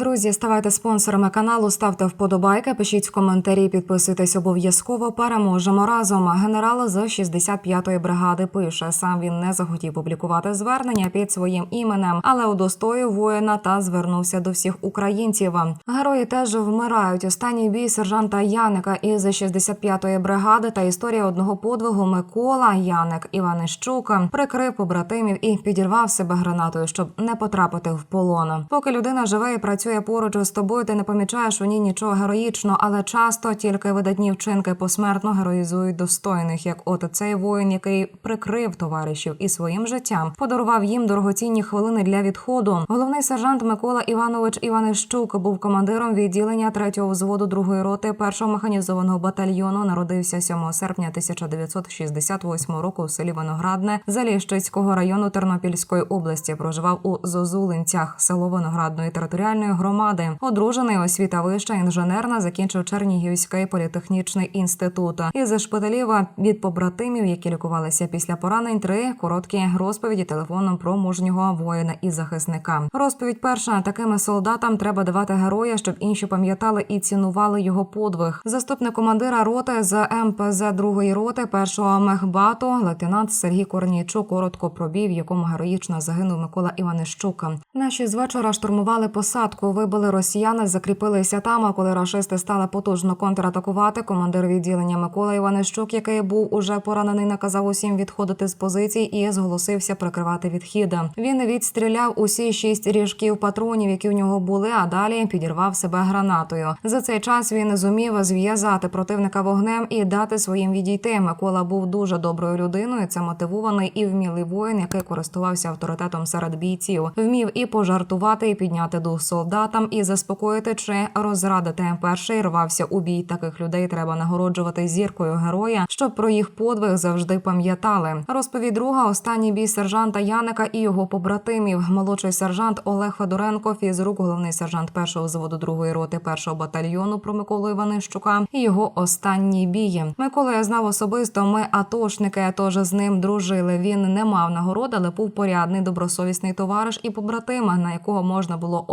Друзі, ставайте спонсорами каналу, ставте вподобайки, пишіть коментарі, підписуйтесь обов'язково. Переможемо разом. Генерал з 65-ї бригади пише: сам він не захотів публікувати звернення під своїм іменем, але удостоїв воїна та звернувся до всіх українців. Герої теж вмирають. Останній бій сержанта Яника із 65-ї бригади та історія одного подвигу Микола Яник Іванищук прикрив побратимів і підірвав себе гранатою, щоб не потрапити в полон. Поки людина живе і працює поруч з тобою, ти не помічаєш у ній нічого героїчного, але часто тільки видатні вчинки посмертно героїзують достойних, як от цей воїн, який прикрив товаришів і своїм життям, подарував їм дорогоцінні хвилини для відходу. Головний сержант Микола Іванович Іванищук був командиром відділення 3-го взводу 2-ї роти 1-го механізованого батальйону. Народився 7 серпня 1968 року в селі Виноградне Заліщицького району Тернопільської області. Проживав у Зозулинцях, село Виноградної територіальної громади. Одружений освіта вища інженерна, закінчив Чернігівський політехнічний інститут. Із шпиталів від побратимів, які лікувалися після поранень, три короткі розповіді телефоном про мужнього воїна і захисника. Розповідь перша таким солдатам треба давати героя, щоб інші пам'ятали і цінували його подвиг. Заступник командира роти з МПЗ другої роти першого мехбату лейтенант Сергій Корнійчук коротко пробів, в якому героїчно загинув Микола Іванищук. Наші з вечора штурмували посадку, вибили росіяни, закріпилися там. А коли рашисти стали потужно контратакувати, командир відділення Микола Іванищук, який був уже поранений, наказав усім відходити з позицій і зголосився прикривати відхід. Він відстріляв усі шість ріжків патронів, які в нього були, а далі підірвав себе гранатою. За цей час він зумів зв'язати противника вогнем і дати своїм відійти. Микола був дуже доброю людиною. Це мотивований і вмілий воїн, який користувався авторитетом серед бійців. Вмів і пожартувати, і підняти дух солдатам, і заспокоїти чи розрадити. Перший рвався у бій. Таких людей треба нагороджувати зіркою героя, щоб про їх подвиг завжди пам'ятали. Розповідь друга останній бій сержанта Яника і його побратимів. Молодший сержант Олег Федоренко, фізрук, головний сержант першого взводу другої роти першого батальйону про Миколу Іванищука. І його останній бій. Микола я знав особисто. Ми атошники, тож з ним дружили. Він не мав нагороди, але був порядний, добросовісний товариш і побратима, на якого можна було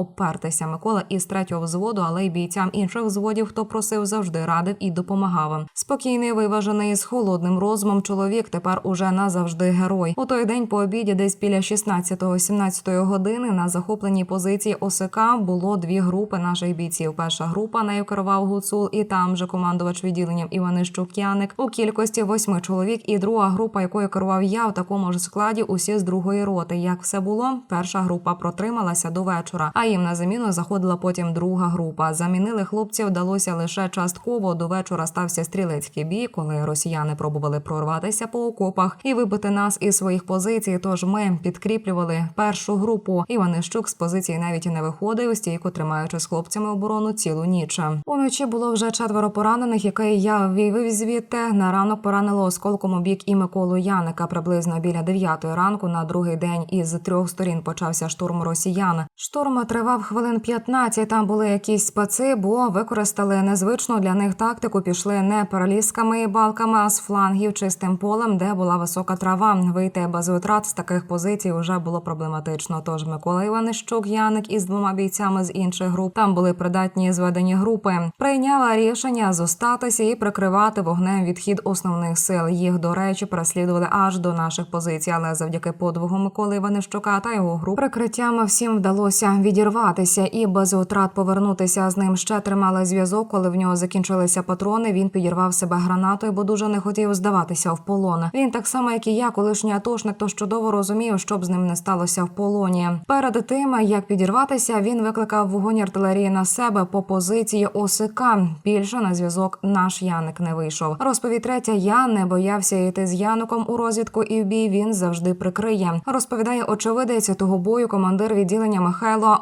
опертися. Микола із третього взводу, але й бійцям інших взводів, хто просив, завжди радив і допомагав. Спокійний, виважений з холодним розумом. Чоловік тепер уже назавжди герой. У той день по обіді, десь біля 16-17 години, на захопленій позиції ОСК було дві групи наших бійців. Перша група нею керував Гуцул, і там же командувач відділенням Іванищук Яник у кількості восьми чоловік. І друга група, якою керував я, у такому ж складі усі з другої роти. Як все було, перша група протрималася до вечора, а їм на заміну заходила потім друга група. Замінили хлопців вдалося лише частково. До вечора стався стрілецький бій, коли росіяни пробували прорватися по окопах і вибити нас із своїх позицій. Тож ми підкріплювали першу групу. Іванищук з позиції навіть і не виходив, стійко тримаючи з хлопцями оборону цілу ніч. Уночі було вже четверо поранених, який я вивів звідти. На ранок поранило осколком у бік і Миколу Яника. Приблизно біля дев'ятої ранку на другий день із трьох сторін почався штурм росіян. Штурм тривав хвилин 15. Там були якісь специ, бо використали незвичну для них тактику. Пішли не перелізками і балками, а з флангів чистим полем, де була висока трава. Вийти без витрат з таких позицій вже було проблематично. Тож Микола Іванищук, Яник із двома бійцями з інших груп там були придатні зведені групи. Прийняла рішення зостатися і прикривати вогнем відхід основних сил. Їх, до речі, переслідували аж до наших позицій, але завдяки подвигу Миколи Іванищука та його груп прикриттям всім вдалося відірватися і без втрат повернутися з ним. Ще тримали зв'язок. Коли в нього закінчилися патрони, він підірвав себе гранатою, бо дуже не хотів здаватися в полон. Він так само, як і я, колишній атошник, то чудово розумів, що б з ним не сталося в полоні. Перед тим як підірватися, він викликав вогонь артилерії на себе по позиції ОСК. Більше на зв'язок наш Яник не вийшов. Розповідь. Я не боявся йти з Януком у розвідку і в бій. Він завжди прикриє. Розповідає очевидець того бою командир відділення Михайло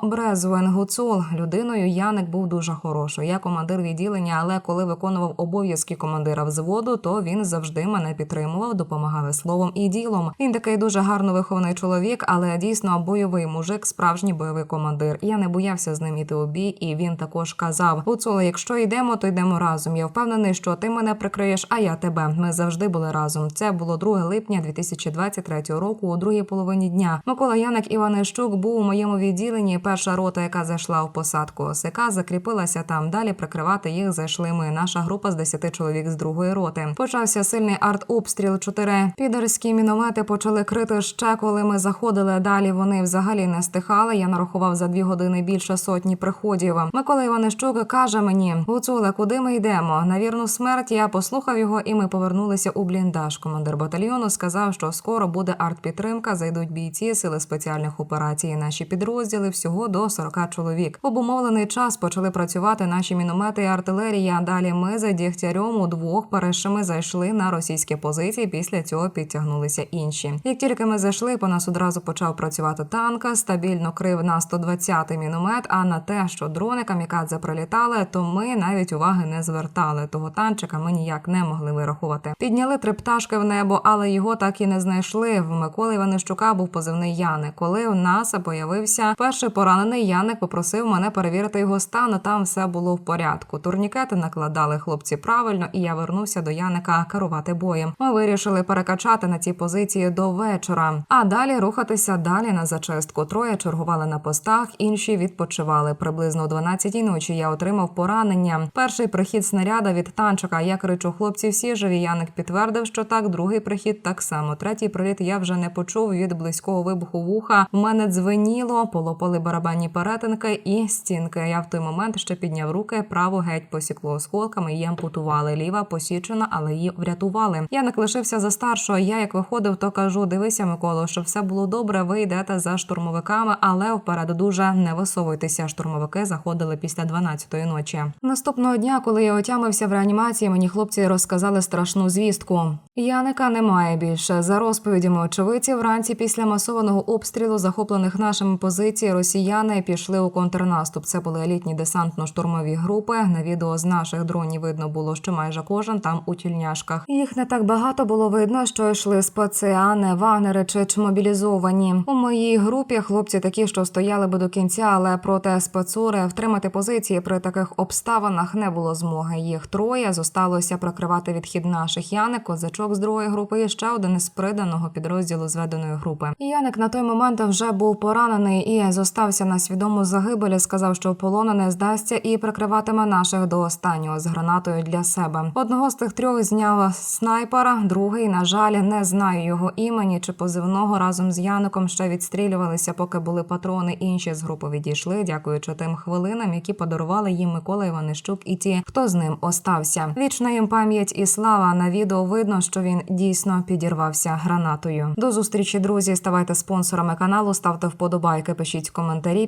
Брезвен Гуцул. Людиною Яник був дуже хороший. Я командир відділення, але коли виконував обов'язки командира взводу, то він завжди мене підтримував, допомагав словом і ділом. Він такий дуже гарно вихований чоловік, але дійсно бойовий мужик, справжній бойовий командир. Я не боявся з ним іти у бій, і він також казав: Гуцуле, якщо йдемо, то йдемо разом. Я впевнений, що ти мене прикриєш, а я тебе. Ми завжди були разом. Це було 2 липня 2023 року, у другій половині дня. Микола Яник Іванищук був у моєму відділенні. Перша рота, яка яка зайшла в посадку ОСК, закріпилася там. Далі прикривати їх зайшли ми. Наша група з 10 чоловік з другої роти. Почався сильний артобстріл. Чотири підерські міномети почали крити ще, коли ми заходили. Далі вони взагалі не стихали. Я нарахував за дві години більше сотні приходів. Микола Іванищук каже мені: Гуцуле, куди ми йдемо? На вірну смерть я послухав його, і ми повернулися у бліндаж. Командир батальйону сказав, що скоро буде артпідтримка. Зайдуть бійці сили спеціальних операцій. Наші підрозділи всього до 40 чоловік. В обумовлений час почали працювати наші міномети і артилерія. Далі ми за Дігтярем удвох першими зайшли на російські позиції. Після цього підтягнулися інші. Як тільки ми зайшли, по нас одразу почав працювати танк. Стабільно крив на 120-й міномет. А на те, що дрони камікадзе прилітали, то ми навіть уваги не звертали. Того танчика ми ніяк не могли вирахувати. Підняли три пташки в небо, але його так і не знайшли. В Миколи Іванищука був позивний Яник. Коли у нас появився перший поранений, Яник попросив мене перевірити його стан. Там все було в порядку. Турнікети накладали хлопці правильно, і я вернувся до Яника керувати боєм. Ми вирішили перекачати на ці позиції до вечора, а далі рухатися далі на зачистку. Троє чергували на постах, інші відпочивали. Приблизно о 12-й ночі я отримав поранення. Перший прихід снаряда від танчика. Я кричу, хлопці, всі живі. Яник підтвердив, що так. Другий прихід так само. Третій приліт я вже не почув від близького вибуху вуха. В мене дзвеніло, полопали барабанні перетинки і стінки. Я в той момент ще підняв руки, право геть посікло осколками. Її ампутували. Ліва посічена, але її врятували. Яник лишився за старшого. Я як виходив, то кажу: дивися, Миколо, щоб все було добре. Ви йдете за штурмовиками, але вперед дуже не висовуйтеся. Штурмовики заходили після 12-ї ночі. Наступного дня, коли я отямився в реанімації, мені хлопці розказали страшну звістку. Яника немає більше. За розповідями очевидців, вранці після масованого обстрілу захоплених нашими позицій росіяни пішли у контрнаступ. Це були елітні десантно-штурмові групи. На відео з наших дронів видно було, що майже кожен там у тільняшках. Їх не так багато було видно, що йшли спеціани, вагнери чи мобілізовані. У моїй групі хлопці такі, що стояли би до кінця, але проти спецури втримати позиції при таких обставинах не було змоги. Їх троє зосталося прикривати відхід наших Яник, козачок з другої групи і ще один із приданого підрозділу зведеної групи. Яник на той момент вже був поранений і зостався на свідому загибелі. Сказав, що в полону не здасться і прикриватиме наших до останнього з гранатою для себе. Одного з тих трьох зняв снайпера, другий, на жаль, не знаю його імені чи позивного разом з Яником ще відстрілювалися, поки були патрони. Інші з групи відійшли, дякуючи тим хвилинам, які подарували їм Микола Іванищук і ті, хто з ним остався. Вічна їм пам'ять і слава на відео видно, що він дійсно підірвався гранатою. До зустрічі, друзі. Ставайте спонсорами каналу, ставте вподобайки, пишіть коментарі,